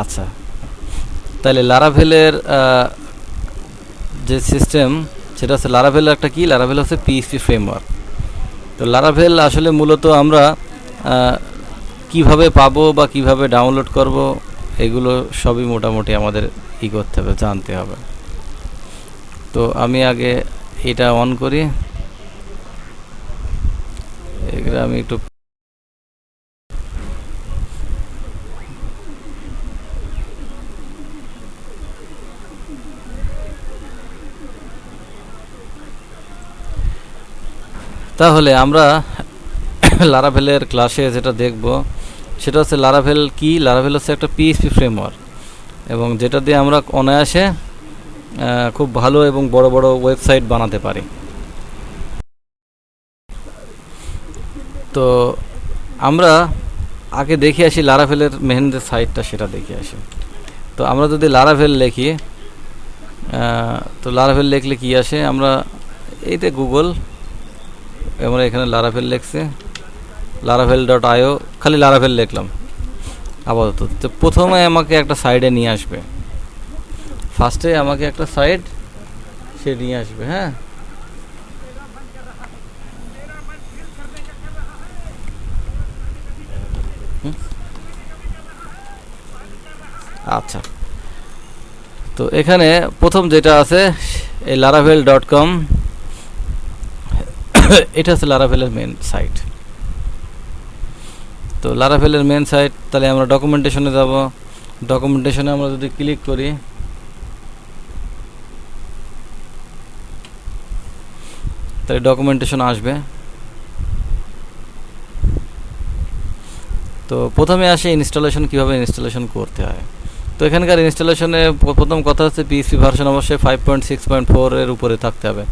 আচ্ছা। তাহলে লারাভেলের যে সিস্টেম সেটা হচ্ছে লারাভেল একটা কি? লারাভেল হচ্ছে পিএইচপি ফ্রেমওয়ার্ক তো লারাভেল আসলে মূলত আমরা কীভাবে পাবো বা কীভাবে ডাউনলোড করব, এগুলো সবই মোটামুটি আমাদের ই করতে হবে, জানতে হবে। তো আমি আগে এটা অন করি। এগুলো আমি একটু তাহলে আমরা লারাভেলের ক্লাসে যেটা দেখব, সেটা হচ্ছে লারাভেল কি? লারাভেল হচ্ছে একটা পিএইচপি ফ্রেমওয়ার্ক এবং যেটা দিয়ে আমরা অনায়াসে খুব ভালো এবং বড় বড় ওয়েবসাইট বানাতে পারি। তো আমরা আগে দেখে আসি লারাভেলের মেহেন যে সাইটটা সেটা দেখে আসি। তো আমরা যদি লারাভেল লিখি তো লারাভেল লিখলে কি আসে? আমরা এইতে গুগল আমরা এখানে লারাভেল লিখছি। লারাভেল ডট আইও খালি লারাভেল লিখলাম। আপাতত। তো প্রথমে আমাকে একটা সাইডে নিয়ে আসবে। ফার্স্টে আমাকে একটা সাইড সে নিয়ে আসবে হ্যাঁ? আচ্ছা। তো এখানে প্রথম যেটা আছে, এই লারাভেল ডট কম এটা হচ্ছে লারাভেলের মেন সাইট তো লারাভেলের মেন সাইট তাহলে আমরা ডকুমেন্টেশনে যাব। ডকুমেন্টেশনে আমরা যদি ক্লিক করি, তাহলে ডকুমেন্টেশন আসবে। তো প্রথমে আসে ইনস্টলেশন কীভাবে ইনস্টলেশন করতে হয়। তো এখানকার ইনস্টলেশনে প্রথম কথা হচ্ছে পিএসপি ভার্সন অবশ্যই five point six point four এর উপরে থাকতে হবে।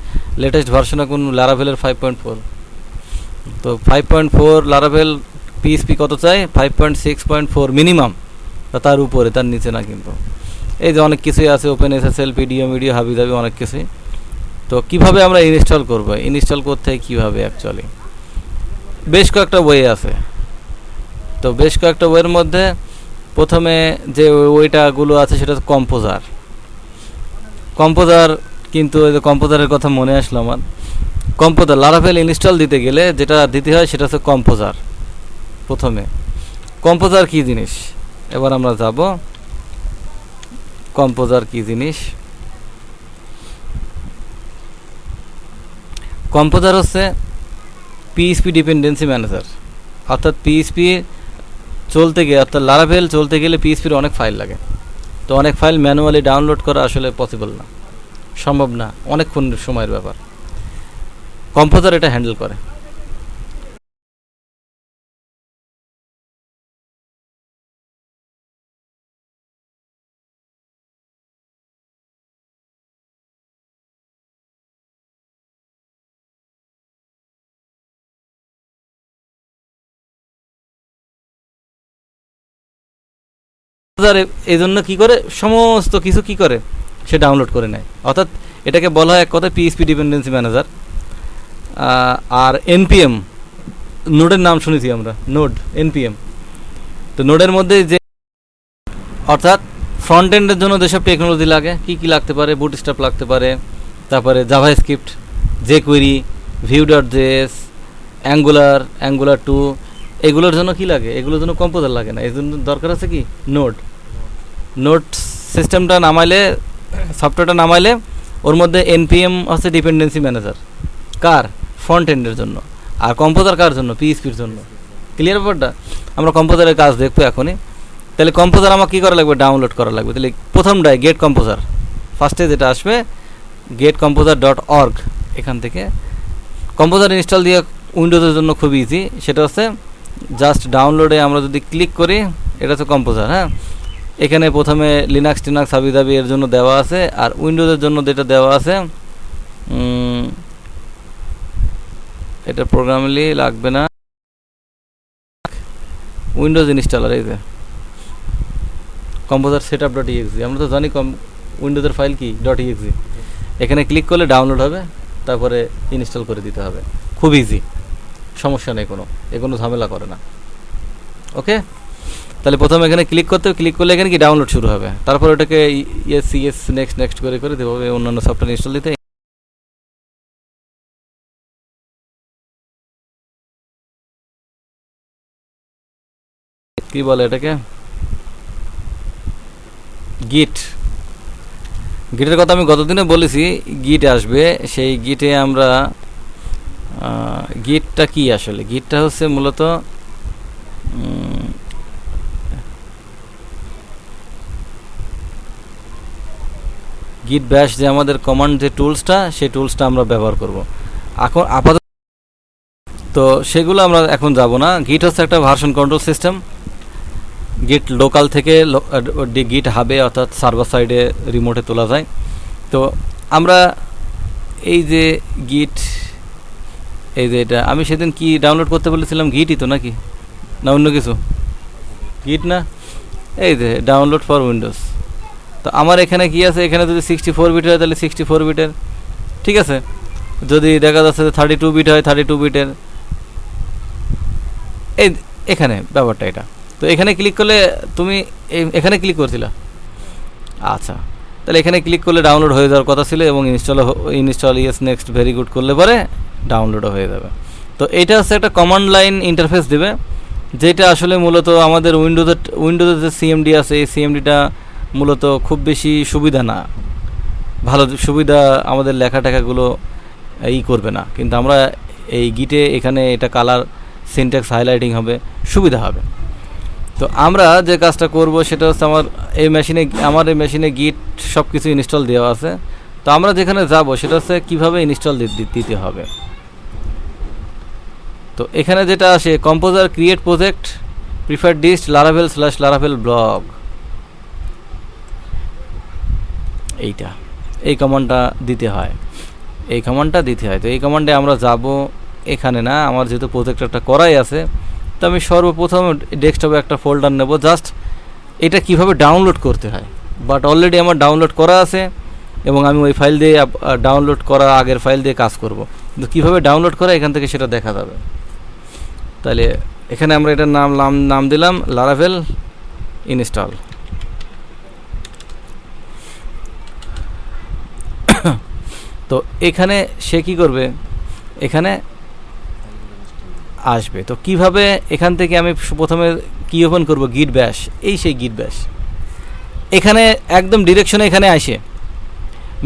লেটেস্ট ভার্সন এখন লারাভেলের ফাইভ পয়েন্ট ফোর তো five point four Laravel PSP কত চাই? Five point six point four minimum তার উপরে, তার নিচে না কিন্তু। এই যে অনেক কিছুই আছে ওপেন এসএসএল পিডিও মিডিও হাবি দাবি অনেক কিছুই। তো কীভাবে আমরা ইনস্টল করব? ইনস্টল করতে হয় কীভাবে অ্যাকচুয়ালি বেশ কয়েকটা ওয়ে আছে। তো বেশ কয়েকটা ওয়ের মধ্যে প্রথমে যে ওইটাগুলো আছে, সেটা কম্পোজার কম্পোজার কিন্তু ওই যে কম্পোজারের কথা মনে আসলো আমার। কম্পোজার লারাভেল ইনস্টল দিতে গেলে যেটা দিতে হয় সেটা হচ্ছে কম্পোজার, প্রথমে। কম্পোজার কি জিনিস? এবার আমরা যাব। কম্পোজার কি জিনিস? কম্পোজার হচ্ছে পিএইচপি ডিপেন্ডেন্সি ম্যানেজার অর্থাৎ পিএইচপি চলতে গিয়ে, অর্থাৎ লারাভেল চলতে গেলে পিএইচপির অনেক ফাইল লাগে। তো অনেক ফাইল ম্যানুয়ালি ডাউনলোড করা আসলে পসিবল না। সম্ভব না, অনেকক্ষণ সময়ের ব্যাপার। কম্পোজার এটা হ্যান্ডেল করে। এই জন্য কী করে? সমস্ত কিছু কি করে? সে ডাউনলোড করে নেয়। অর্থাৎ এটাকে বলা হয় এক কথা পিএইচপি ডিপেন্ডেন্সি ম্যানেজার আর এনপিএম নোডের নাম শুনেছি আমরা নোড এনপিএম তো নোডের মধ্যে যে, অর্থাৎ ফ্রন্ট এন্ডের জন্য যেসব টেকনোলজি লাগে, কি কি লাগতে পারে বুট স্টাপ লাগতে পারে, তারপরে JavaScript jQuery Vue dot JS Angular Angular two এগুলোর জন্য কি লাগে? এগুলোর জন্য কম্পোজার লাগে না। এই জন্য দরকার আছে কি? নোট নোট সিস্টেমটা নামাইলে সফটওয়্যারটা নামাইলে ওর মধ্যে এনপিএম হচ্ছে ডিপেন্ডেন্সি ম্যানেজার কার? ফ্রন্ট এন্ডের জন্য। আর কম্পোজার কার জন্য? পিএইচপির জন্য। ক্লিয়ার ব্যাপারটা? আমরা কম্পোজারের কাজ দেখব এখনই। তাহলে কম্পোজার আমার কী করা লাগবে? ডাউনলোড করা লাগবে। তাহলে প্রথমটাই গেট কম্পোজার ফার্স্টে যেটা আসবে গেট কম্পোজার ডট অর্গ এখান থেকে। কম্পোজার ইনস্টল দিয়ে উইন্ডোজের জন্য খুব ইজি সেটা হচ্ছে জাস্ট ডাউনলোডে আমরা যদি ক্লিক করি, এটা হচ্ছে কম্পোজার হ্যাঁ? এখানে প্রথমে লিনাক্স টিনাক্স হাবিদাবি এর জন্য দেওয়া আছে, আর উইন্ডোজের জন্য যেটা দেওয়া আছে এটা প্রোগ্রামলি লাগবে না। উইন্ডোজ ইনস্টলার এই যে। Composer set up dot E X E আমরা তো জানি কম উইন্ডোজের ফাইল কি? ডট ইএক্সি এখানে ক্লিক করলে ডাউনলোড হবে, তারপরে ইনস্টল করে দিতে হবে। খুব ইজি সমস্যা নেই কোনো। এ কোনো ঝামেলা করে না। ওকে তাহলে প্রথমে এখানে ক্লিক করতে হবে ক্লিক করলে এখানে কি ডাউনলোড শুরু হবে? তারপর ওটাকে ইয়েস ইয়েস নেক্সট নেক্সট করে করে দেবো অন্যান্য সফটওয়্যার ইনস্টল দিতে। কি বলে এটাকে? গিট গিটের কথা আমি গতদিনে বলেছি গিট আসবে, সেই গিটে আমরা গিটটা কি আসলে? গিটটা হচ্ছে মূলত গিট ব্যাশ যে আমাদের কমান্ড যে টুলসটা, সেই টুলসটা আমরা ব্যবহার করব। এখন আপাতত তো সেগুলো আমরা এখন যাব না। গিট হচ্ছে একটা version control system Git local থেকে গিট হাবে অর্থাৎ সার্ভার সাইডে রিমোটে তোলা যায়। তো আমরা এই যে গিট, এই যে এটা, আমি সেদিন কি ডাউনলোড করতে বলেছিলাম? গিটই তো নাকি? না, অন্য কিছু? গিট না? এই যে ডাউনলোড ফর উইন্ডোজ তো আমার এখানে কি আছে? এখানে যদি সিক্সটি ফোর বিট হয় তাহলে সিক্সটি ফোর বিটের ঠিক আছে? যদি দেখা যাচ্ছে যে থার্টি টু বিট হয় থার্টি টু বিটের এই এখানে ব্যাপারটা এটা। তো এখানে ক্লিক করলে তুমি এখানে ক্লিক করছিলা? আচ্ছা। তাহলে এখানে ক্লিক করলে ডাউনলোড হয়ে যাওয়ার কথা ছিল এবং install install yes next very good করলে পরে ডাউনলোডও হয়ে যাবে। তো এটা হচ্ছে একটা কমান্ড লাইন ইন্টারফেস দেবে, যেটা আসলে মূলত আমাদের উইন্ডোজের উইন্ডোজের যে সিএমডি আছে, এই সিএমডিটা মূলত খুব বেশি সুবিধা না। ভালো সুবিধা আমাদের লেখা টেখাগুলো ই করবে না। কিন্তু আমরা এই গিটে এখানে এটা কালার সিনট্যাক্স হাইলাইটিং হবে, সুবিধা হবে। তো আমরা যে কাজটা করব সেটা হচ্ছে আমার এই মেশিনে আমার এই মেশিনে গিট সব কিছু ইনস্টল দেওয়া আছে। তো আমরা যেখানে যাব সেটা হচ্ছে কীভাবে ইনস্টল দিতে হবে। তো এখানে যেটা আসে composer create project prefer dist Laravel slash Laravel blog এইটা। এই কমান্ডটা দিতে হয়। এই কমান্ডটা দিতে হয়। তো এই কমান্ডে আমরা যাব এখানে না, আমার যেহেতু প্রজেক্টরটা করাই আছে, তো আমি সর্বপ্রথম ডেস্কটপে একটা ফোল্ডার নেব। জাস্ট এটা কীভাবে ডাউনলোড করতে হয়। বাট অলরেডি আমার ডাউনলোড করা আছে এবং আমি ওই ফাইল দিয়ে ডাউনলোড করা আগের ফাইল দিয়ে কাজ করব। কিন্তু কীভাবে ডাউনলোড করা এখান থেকে সেটা দেখা যাবে। তাহলে এখানে আমরা এটার নাম নাম নাম দিলাম লারাভেল ইনস্টল তো এখানে সে কি করবে? এখানে আসবে। তো কীভাবে এখান থেকে আমি প্রথমে কি ওপেন করব? গিট ব্যাস এই সেই গিট ব্যাস এখানে একদম ডিরেকশনে এখানে আসে।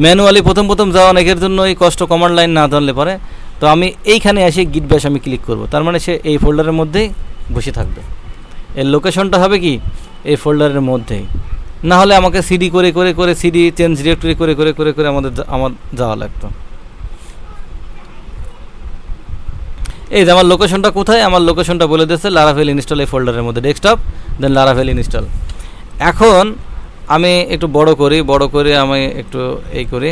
ম্যানুয়ালি প্রথম প্রথম যাওয়া অনেকের জন্য এই কষ্ট কমান্ড লাইন না ধরলে পারে। তো আমি এইখানে এসে গিট ব্যাস আমি ক্লিক করব। তার মানে সে এই ফোল্ডারের মধ্যেই বসে থাকবে। এর লোকেশনটা হবে কি? এই ফোল্ডারের মধ্যেই। না হলে আমাকে সিডি করে করে করে সিডি চেঞ্জ ডিরেক্টরি করে করে করে করে আমাদের আমার যাওয়া লাগতো। এই যে আমার লোকেশনটা কোথায়? আমার লোকেশনটা বলে দিয়েছে লারাভেল ইনস্টল এই ফোল্ডারের মধ্যে ডেস্কটপ দেন লারাভেল ইনস্টল এখন আমি একটু বড় করি, বড় করে আমি একটু এই করি।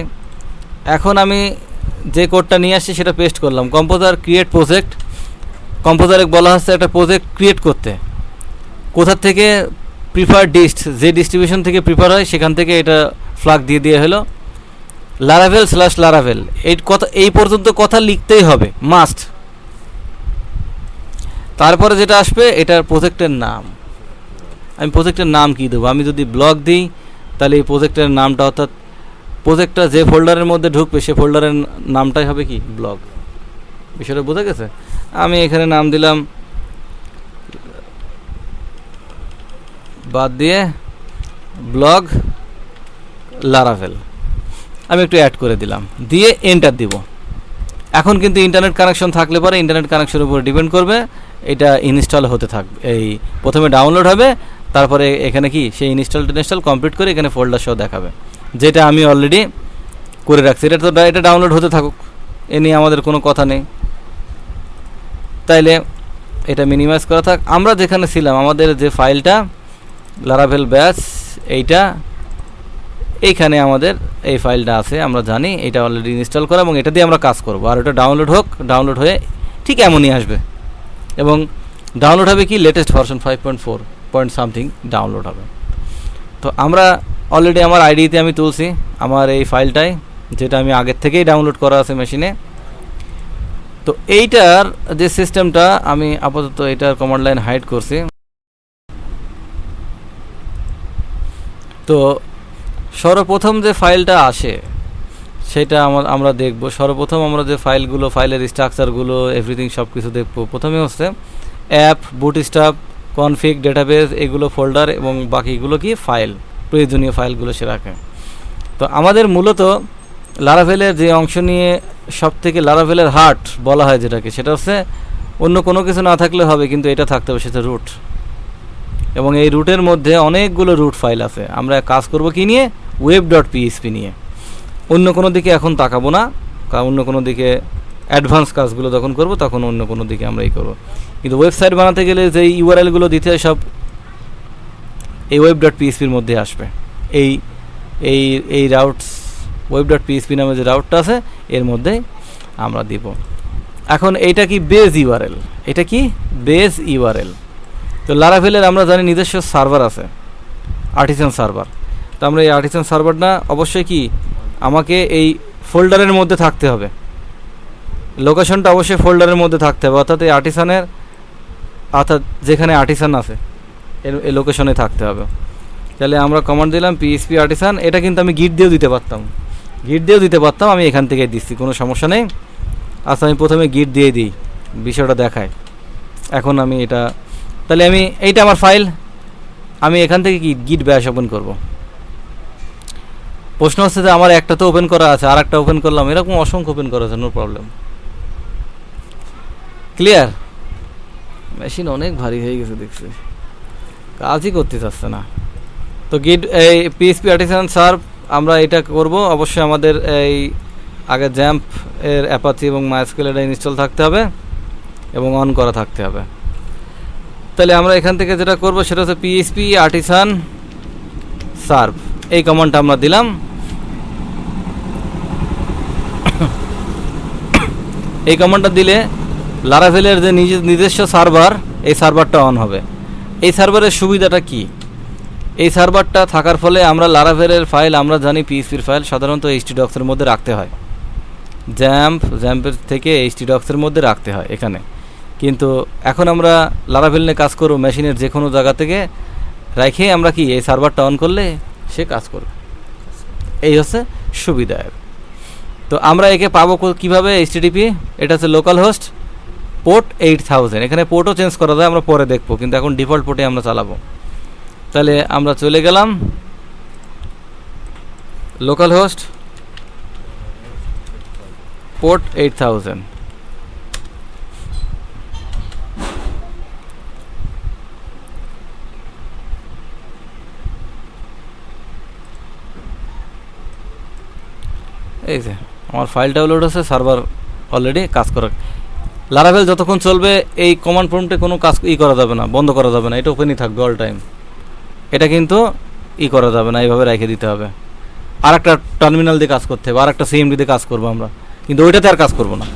এখন আমি যে কোডটা নিয়ে আসছি সেটা পেস্ট করলাম। কম্পোজার ক্রিয়েট প্রজেক্ট কম্পোজারে বলা হচ্ছে একটা প্রজেক্ট ক্রিয়েট করতে। কোথা থেকে প্রিফার ডিস্ট যে ডিস্ট্রিবিউশন থেকে প্রিফার হয়, সেখান থেকে এটা ফ্লাগ দিয়ে দিয়ে হলো। লারাভেল স্ল্যাশ লারাভেল এই কথা, এই পর্যন্ত কথা লিখতেই হবে। মাস্ট তারপরে যেটা আসবে, এটার প্রজেক্টের নাম। আমি প্রজেক্টের নাম কী দেবো? আমি যদি ব্লগ দিই, তাহলে এই প্রজেক্টের নামটা অর্থাৎ প্রজেক্টটা যে ফোল্ডারের মধ্যে ঢুকবে, সে ফোল্ডারের নামটাই হবে কি? ব্লগ বিষয়টা বোঝা গেছে? আমি এখানে নাম দিলাম বাদ দিয়ে ব্লগ লারাভেল আমি একটু অ্যাড করে দিলাম। দিয়ে এন্টার দিব। এখন কিন্তু ইন্টারনেট কানেকশন থাকলে পরে ইন্টারনেট কানেকশনের উপর ডিপেন্ড করবে। এটা ইনস্টল হতে থাকবে এই প্রথমে ডাউনলোড হবে, তারপরে এখানে কি? সেই ইনস্টল টিনস্টল কমপ্লিট করে এখানে ফোল্ডার সহ দেখাবে। যেটা আমি অলরেডি করে রাখছি। এটা তো এটা ডাউনলোড হতে থাকুক। এ নিয়ে আমাদের কোনো কথা নেই। তাইলে এটা মিনিমাইজ করা থাক। আমরা যেখানে ছিলাম, আমাদের যে ফাইলটা লারাভেল ব্যাস এইটা। এইখানে আমাদের এই ফাইলটা আছে, আমরা জানি এটা অলরেডি ইনস্টল করা এবং এটা দিয়ে আমরা কাজ করব। আর এটা ডাউনলোড হোক ডাউনলোড হয়ে ঠিক এমনই আসবে। এবং ডাউনলোড হবে কি? Latest version five point four point something download হবে। তো আমরা অলরেডি আমার আইডিতে আমি তুলছি, আমার এই ফাইলটাই, যেটা আমি আগের থেকেই ডাউনলোড করা আছে মেশিনে তো এইটার যে সিস্টেমটা আমি আপাতত এটার কমান্ড লাইন হাইড করছি। তো সর্বপ্রথম যে ফাইলটা আসে, সেটা আমার আমরা দেখব। সর্বপ্রথম আমরা যে ফাইলগুলো, ফাইলের স্ট্রাকচারগুলো এভরিথিং সব কিছু দেখব। প্রথমে হচ্ছে অ্যাপ বুটস্টাপ কনফিগ ডেটাবেস এগুলো ফোল্ডার এবং বাকিগুলো কি? ফাইল প্রয়োজনীয় ফাইলগুলো সে রাখে। তো আমাদের মূলত লারাভেলের যে অংশ নিয়ে সব থেকে লারাভেলের হার্ট বলা হয় যেটাকে, সেটা হচ্ছে অন্য কোনো কিছু না থাকলে হবে, কিন্তু এটা থাকতে হবে, সেটা রুট এবং এই রুটের মধ্যে অনেকগুলো রুট ফাইল আছে। আমরা কাজ করব কি নিয়ে? ওয়েব ডট পিএসপি নিয়ে। অন্য কোনো দিকে এখন তাকাবো না, কারণ অন্য কোনো দিকে অ্যাডভান্স কাজগুলো যখন করব, তখন অন্য কোনো দিকে আমরা এই করব। কিন্তু ওয়েবসাইট বানাতে গেলে যে ইউআরএলগুলো দিতে হয় সব এই ওয়েব ডট পিএসপির মধ্যে আসবে। এই এই এই রাউটস ওয়েব ডট পিএসপি নামে যে রাউটটা আছে, এর মধ্যে আমরা দিব। এখন এইটা কি বেজ ইউআরএল এটা কি? বেজ ইউআরএল তো লারাভেলের আমরা জানি নিজস্ব সার্ভার আছে আর্টিসান সার্ভার তো আমরা এই আর্টিসান সার্ভারটা অবশ্যই কি, আমাকে এই ফোল্ডারের মধ্যে থাকতে হবে। লোকেশনটা অবশ্যই ফোল্ডারের মধ্যে থাকতে হবে, অর্থাৎ এই আর্টিসানের অর্থাৎ যেখানে আর্টিসান আছে এই লোকেশনে থাকতে হবে। তাহলে আমরা কমান্ড দিলাম পিএসপি আর্টিসান এটা কিন্তু আমি গিট দিয়েও দিতে পারতাম। গিট দিয়েও দিতে পারতাম, আমি এখান থেকে দিচ্ছি, কোনো সমস্যা নেই। আচ্ছা আমি প্রথমে গিট দিয়ে দিই, বিষয়টা দেখায় এখন আমি এটা তাহলে আমি, এইটা আমার ফাইল আমি এখান থেকে কি গিট ব্যাশ ওপেন করব? প্রশ্ন হচ্ছে যে আমার একটা তো ওপেন করা আছে আর একটা ওপেন করলাম। এরকম অসংখ্য ওপেন করা আছে নো প্রবলেম ক্লিয়ার মেশিন অনেক ভারী হয়ে গেছে দেখছি। কাজই করতে চাচ্ছে না। তো গিট এই পিএসপি আর্টিসান সার্ভ আমরা এটা করব। অবশ্যই আমাদের এই আগে জ্যাম্প এর অ্যাপাচি এবং মাইস্কেল এটা ইনস্টল থাকতে হবে এবং অন করা থাকতে হবে। তাহলে আমরা এখান থেকে যেটা করব সেটা হচ্ছে পিএসপি আর্টিসান সার্ভ এই কমান্ডটা আমরা দিলাম। এই কমান্ডটা দিলে লারাভেলের যে নিজ, নিজস্ব সার্ভার এই সার্ভারটা অন হবে। এই সার্ভারের সুবিধাটা কি? এই সার্ভারটা থাকার ফলে আমরা লারাভেলের ফাইল আমরা জানি পিএসপির ফাইল সাধারণত এইচটি ডক্সের মধ্যে রাখতে হয়। জ্যাম্প জ্যাম্পের থেকে এইচটি ডক্সের মধ্যে রাখতে হয় এখানে। কিন্তু এখন আমরা লারাভেল নিয়ে কাজ করব, মেশিনের যে কোনো জায়গা থেকে। রেখে আমরা কি এই সার্ভারটা অন করলে সে কাজ করবে। এই হচ্ছে সুবিধা তো আমরা একে পাবো কীভাবে এইচটিডিপি এটা হচ্ছে local host port eight thousand এখানে পোর্টও চেঞ্জ করা যায়, আমরা পরে দেখব, কিন্তু এখন ডিফল্ট পোর্টে আমরা চালাবো। তাহলে আমরা চলে গেলাম। Local host port eight thousand এই আছে আমার ফাইল ডাউনলোড আছে সার্ভার অলরেডি কাজ করে। লারাভেল যতক্ষণ চলবে, এই কমান্ড প্রম্পটে কোনো কাজ ই করা যাবে না, বন্ধ করা যাবে না, এটা ওপেনই থাকবে অল টাইম এটা কিন্তু ই করা যাবে না, এইভাবে রেখে দিতে হবে। আর একটা টার্মিনাল দিয়ে কাজ করতে হবে আর একটা সিএমডি দিয়ে কাজ করব আমরা। কিন্তু ওইটাতে আর কাজ করব না,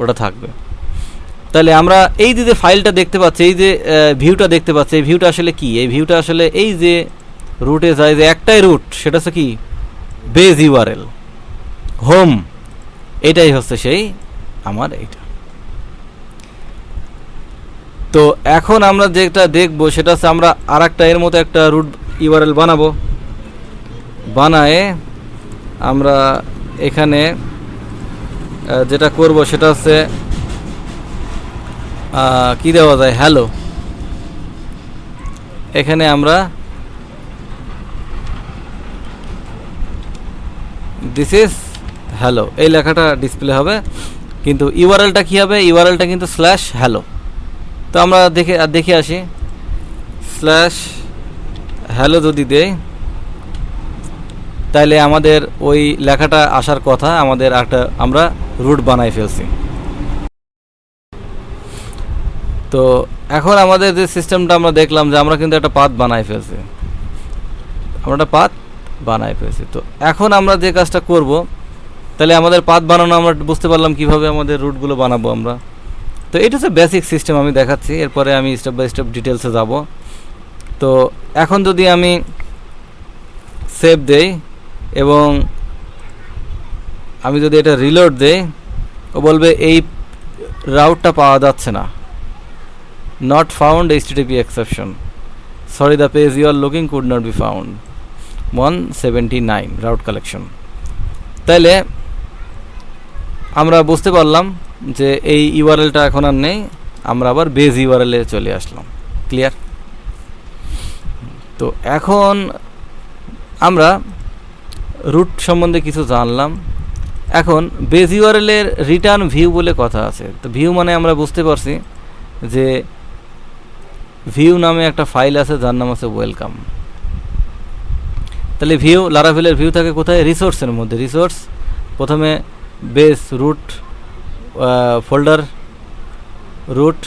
ওটা থাকবে। তাহলে আমরা এই যে ফাইলটা দেখতে পাচ্ছি, এই যে ভিউটা দেখতে পাচ্ছি, এই ভিউটা আসলে কি? এই ভিউটা আসলে এই যে রুটে যায় যে একটাই রুট সেটা হচ্ছে কি? বেজ ইউআরএল হোম, এটাই হচ্ছে সেই আমার এইটা তো এখন আমরা যেটা দেখব সেটা হচ্ছে আমরা আর একটা এর মতো একটা রুট ইউআরএল বানাবো। বানায়ে আমরা এখানে যেটা করব সেটা হচ্ছে কি দেওয়া যায়? হ্যালো এখানে আমরা দিস ইজ হ্যালো এই লেখাটা ডিসপ্লে হবে। কিন্তু ইউআরএলটা কী হবে? ইউআরএলটা কিন্তু স্ল্যাশ হ্যালো তো আমরা দেখে দেখে আসি। স্ল্যাশ হ্যালো যদি দেই তাহলে আমাদের ওই লেখাটা আসার কথা, আমাদের একটা, আমরা রুট বানাই ফেলছি। তো এখন আমাদের যে সিস্টেমটা আমরা দেখলাম যে আমরা কিন্তু একটা পাত বানাই ফেলছি। আমরা একটা পাত বানাই ফেলছি। তো এখন আমরা যে কাজটা করব তাহলে আমাদের পাত বানানো আমরা বুঝতে পারলাম কীভাবে আমাদের রুটগুলো বানাবো আমরা। তো এটা হচ্ছে বেসিক সিস্টেম আমি দেখাচ্ছি, এরপরে আমি স্টেপ বাই স্টেপ ডিটেলসে যাব। তো এখন যদি আমি সেভ দেই এবং আমি যদি এটা রিলোড দেই, ও বলবে এই রাউটটা পাওয়া যাচ্ছে না। Not found HTTP exception sorry the page you are looking could not be found one seventy nine route collection তাইলে আমরা বুঝতে পারলাম যে এই ইউআরএলটা এখন আর নেই, আমরা আবার বেজ ইউআরএলে চলে আসলাম। ক্লিয়ার তো এখন আমরা রুট সম্বন্ধে কিছু জানলাম। এখন বেজ ইউআরএলের রিটার্ন ভিউ বলে কথা আছে। তো ভিউ মানে আমরা বুঝতে পারছি যে ভিউ নামে একটা ফাইল আছে, যার নাম আছে ওয়েলকাম। তাহলে ভিউ লারাভেলের ভিউ থাকে কোথায়? রিসোর্সের মধ্যে। রিসোর্স প্রথমে বেস রুট ফোল্ডার রুট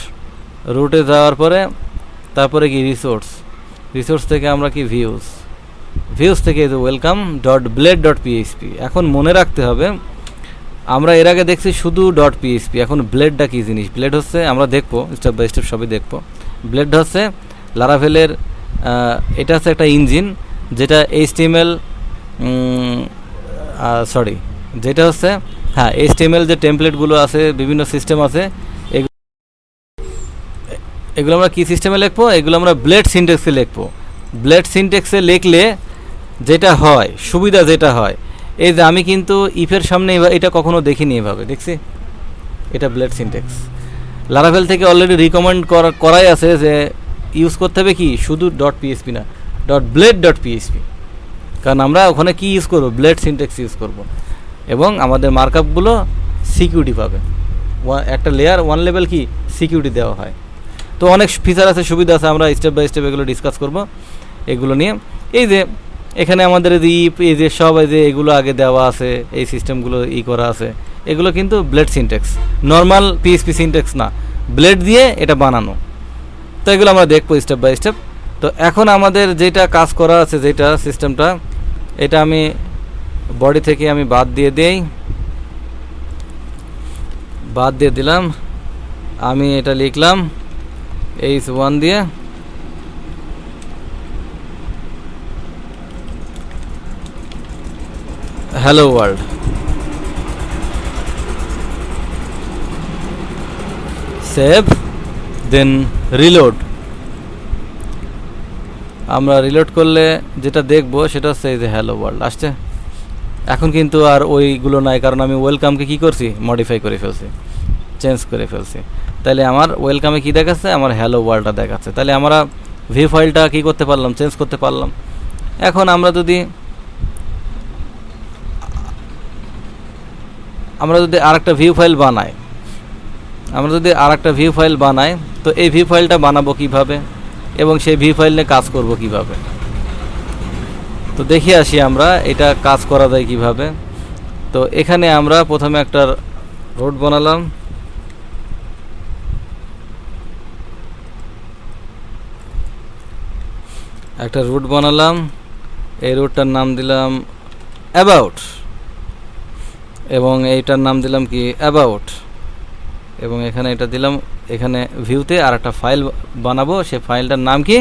রুটে যাওয়ার পরে তারপরে কি রিসোর্স রিসোর্স থেকে আমরা কি ভিউজ ভিউজ থেকে এই যে welcome dot blade dot PHP এখন মনে রাখতে হবে, আমরা এর আগে দেখছি শুধু ডট পিএইচপি এখন ব্লেডটা কী জিনিস? ব্লেড হচ্ছে, আমরা দেখব স্টেপ বাই স্টেপ সবই দেখব। ব্লেড হচ্ছে লারাভেলের এটা হচ্ছে একটা ইঞ্জিন যেটা এইচটিএমএল সরি যেটা হচ্ছে হ্যাঁ এইচটিএমএল যে টেমপ্লেটগুলো আছে, বিভিন্ন সিস্টেম আছে, এগুলো আমরা কী সিস্টেমে লিখব? এগুলো আমরা ব্লেড সিনটেক্সে লিখব। ব্লেড সিনটেক্সে লিখলে যেটা হয়, সুবিধা যেটা হয়, এই যে আমি কিন্তু ইফের সামনে এটা কখনো দেখিনি এভাবে, দেখছি? এটা ব্লেড সিনটেক্স লারাভেল থেকে অলরেডি রিকমেন্ড করা করাই আছে যে ইউজ করতে হবে কি? শুধু. ডট পিএসপি না ডট ব্লেড ডট পিএসপি কারণ আমরা ওখানে কি ইউজ করব? ব্লেড সিনটেক্স ইউজ করব। এবং আমাদের মার্কআপগুলো সিকিউরিটি পাবে। একটা লেয়ার ওয়ান লেভেল কি? সিকিউরিটি দেওয়া হয়। তো অনেক ফিচার আছে, সুবিধা আছে, আমরা স্টেপ বাই স্টেপ এগুলো ডিসকাস করব, এগুলো নিয়ে। এই যে, এখানে আমাদের যে ইপ এই যে সব এই যে এগুলো আগে দেওয়া আছে, এই সিস্টেমগুলো ই করা আছে, এগুলো কিন্তু blade syntax normal PHP syntax না। ব্লেড দিয়ে এটা বানানো। তো এগুলো আমরা দেখব স্টেপ বাই স্টেপ তো এখন আমাদের যেটা কাজ করা আছে, যেটা সিস্টেমটা এটা আমি বডি থেকে আমি বাদ দিয়ে দেই। বাদ দিয়ে দিলাম। আমি এটা লিখলাম এইচ ওয়ান দিয়ে। Hello world save then reload আমরা রিলোড করলে যেটা দেখব সেটা হচ্ছে এই যে হ্যালো ওয়ার্ল্ড আসছে? এখন কিন্তু আর ওইগুলো নাই, কারণ আমি ওয়েলকামকে কি করছি? মডিফাই করে ফেলছি চেঞ্জ করে ফেলছি। তাহলে আমার ওয়েলকামে কি দেখাচ্ছে? আমার হ্যালো ওয়ার্ল্ডটা দেখাচ্ছে। তাহলে আমরা ভি ফাইলটা কি করতে পারলাম? চেঞ্জ করতে পারলাম। এখন আমরা যদি আমরা যদি আরেকটা ভিউ ফাইল বানাই, আমরা যদি আরেকটা ভিউ ফাইল বানাই, তো এই ভিউ ফাইলটা বানাবো কীভাবে? এবং সেই ভিউ ফাইল নিয়ে কাজ করব কীভাবে? তো দেখে আসি আমরা, এটা কাজ করা যায় কীভাবে। তো এখানে আমরা প্রথমে একটা রোড বানালাম। একটা রুট বানালাম। এই রুটটার নাম দিলাম অ্যাবাউট। এবং এইটার নাম দিলাম কি অ্যাবাউট। এবং এখানে এটা দিলাম, এখানে ভিউতে আর একটা ফাইল বানাবো, সে ফাইলটার নাম কি?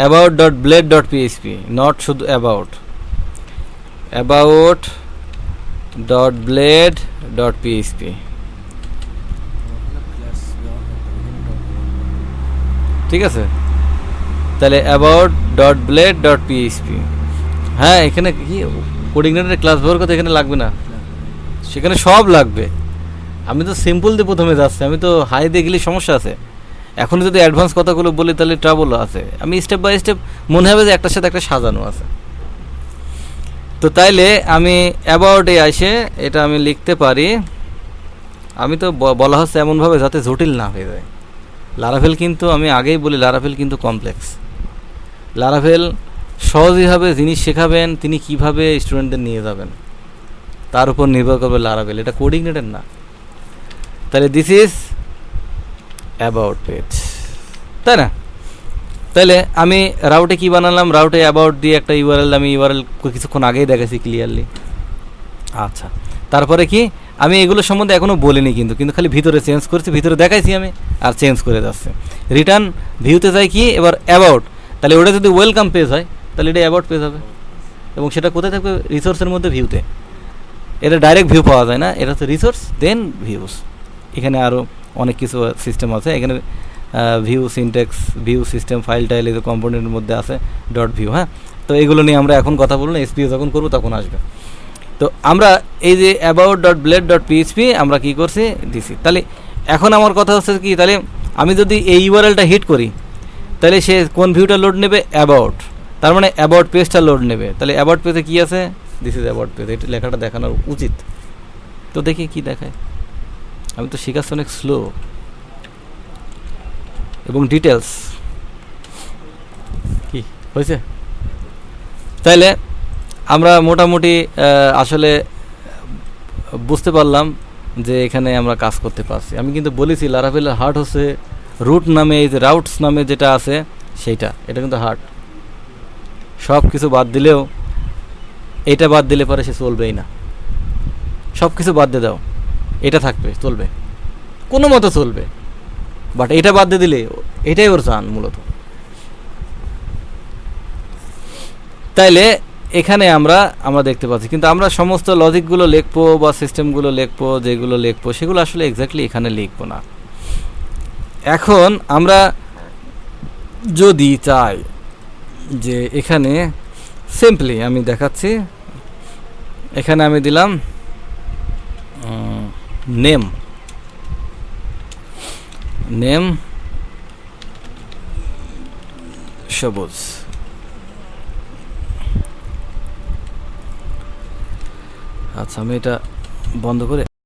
About dot blade dot PHP not শুধু about about dot blade dot PHP ঠিক আছে? তাহলে about dot blade dot PHP হ্যাঁ এখানে কি? কোডিংনেটের ক্লাস ব্যবহার করতে এখানে লাগবে না। সেখানে সব লাগবে। আমি তো সিম্পল দিয়ে প্রথমে যাচ্ছি, আমি তো হাই দিয়ে গেলে সমস্যা আছে। এখন যদি অ্যাডভান্স কথাগুলো বলি, তাহলে ট্রাবলও আছে। আমি স্টেপ বাই স্টেপ মনে হবে যে একটার সাথে একটা সাজানো আছে। তো তাইলে আমি অ্যাবাউটে আসে এটা আমি লিখতে পারি। আমি তো বলা হচ্ছে এমনভাবে যাতে জটিল না হয়ে যায়। লারাভেল কিন্তু আমি আগেই বলি লারাভেল কিন্তু কমপ্লেক্স লারাভেল সহজভাবে জিনিস শেখাবেন, তিনি কীভাবে স্টুডেন্টদের নিয়ে যাবেন। তার উপর নির্ভর করবে লারাভেল এটা কোডিংনেটের না। তাহলে দিস ইজ অ্যাবাউট পেজ তাই না? তাহলে আমি রাউটে কি বানালাম? রাউটে অ্যাবাউট দিয়ে একটা ইউআরএল আমি ইউআরএল কিছুক্ষণ আগেই দেখেছি ক্লিয়ারলি আচ্ছা। তারপরে কি? আমি এগুলো সম্বন্ধে এখনও বলিনি কিন্তু কিন্তু খালি ভিতরে চেঞ্জ করছি, ভিতরে দেখাইছি আমি, আর চেঞ্জ করে যাচ্ছে। রিটার্ন ভিউতে যাই কি? এবার অ্যাবাউট তাহলে ওটা যদি ওয়েলকাম পেজ হয় তাহলে এটা অ্যাবাউট পেজ হবে। এবং সেটা কোথায় থাকবে? রিসোর্সের মধ্যে ভিউতে এটা ডাইরেক্ট ভিউ পাওয়া যায় না, এটা হচ্ছে রিসোর্স দেন ভিউস এখানে আরও অনেক কিছু সিস্টেম আছে। এখানে view syntax view system file tile এই কম্পোনেন্টের মধ্যে আছে ডট ভিউ হ্যাঁ? তো এগুলো নিয়ে আমরা এখন কথা বলব এসপিও যখন করব তখন আসবে। তো আমরা এই যে about dot blade dot PHP আমরা কী করছি? দিছি তাহলে এখন আমার কথা হচ্ছে কি, তাহলে আমি যদি এই ইউআরএলটা হিট করি, তাহলে সে কোন ভিউটা লোড নেবে? অ্যাবাউট তার মানে অ্যাবাউট পেজটা লোড নেবে। তাহলে অ্যাবাউট পেজে কী আছে? দিস ইজ অ্যাবাউট পেজ এটা লেখাটা দেখানোর উচিত। তো দেখি কি দেখায়। আমি তো শেখাচ্ছি অনেক স্লো এবং ডিটেলস কি? হয়েছে? তাইলে আমরা মোটামুটি আসলে বুঝতে পারলাম যে এখানে আমরা কাজ করতে পারছি। আমি কিন্তু বলেছি লারাভেলের হার্ট হচ্ছে রুট নামে, এই যে রাউটস নামে যেটা আছে, সেইটা। এটা কিন্তু হার্ট সব কিছু বাদ দিলেও, এটা বাদ দিলে পরে সে চলবেই না। সব কিছু বাদ দিয়ে দাও। এটা থাকবে, চলবে। কোনো মতো চলবে। বাট এটা বাদ দিয়ে দিলে, এটাই ওর চান মূলত। তাইলে এখানে আমরা আমরা দেখতে পাচ্ছি। কিন্তু আমরা সমস্ত লজিকগুলো লিখব বা সিস্টেমগুলো লিখব, যেগুলো লিখব, সেগুলো আসলে এক্স্যাক্টলি এখানে লিখব না। এখন আমরা যদি চাই যে এখানে সিম্পলি আমি দেখাচ্ছি। এখানে আমি দিলাম নেম। নেম সবুজ। আচ্ছা আমি এটা বন্ধ করে